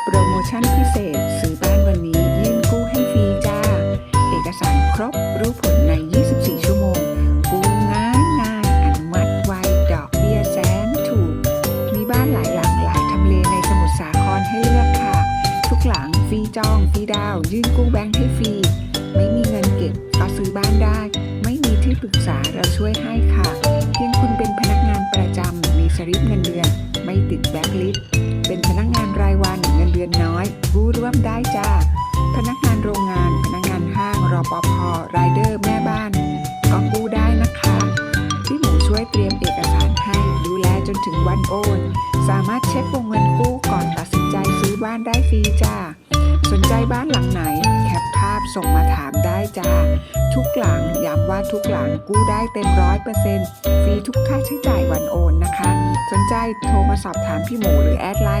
โปรโมชั่นพิเศษซื้อบ้านวันนี้ยื่นกู้ให้ฟรีจ้า เอกสารครบรู้ผลใน 24 ชั่วโมง กู้ง่ายง่ายอนุมัติไวดอกเบี้ยแสนถูก มีบ้านหลายหลังหลายทำเลในสมุทรสาครให้เลือกค่ะ ทุกหลังฟรีจองฟรีดาว ยื่นกู้แบงค์ให้ฟรี ไม่มีเงินเก็บก็ซื้อบ้านได้ ไม่มีที่ปรึกษาเราช่วยให้ค่ะ เพียงคุณเป็นพนักงานประจำมีสลิปเงินเดือน มได้จ้าพนักงานโรงงาน พนักงานห้างรอปภรายเดอร์ แม่บ้าน ก็กู้ได้นะคะ พี่หมูช่วยเตรียมเอกสารให้ ดูแลจนถึงวันโอน สามารถเช็ควงเงินกู้ก่อนตัดสินใจซื้อบ้านได้ฟรีจ้า สนใจบ้านหลังไหน แคปภาพส่งมาถามได้จ้า ทุกหลังย้ำว่าทุกหลังกู้ได้เต็มร้อยเปอร์เซ็นต์ฟรีทุกค่าใช้จ่ายวันโอนนะคะ สนใจโทรมาสอบถามพี่หมูหรือแอดไลน์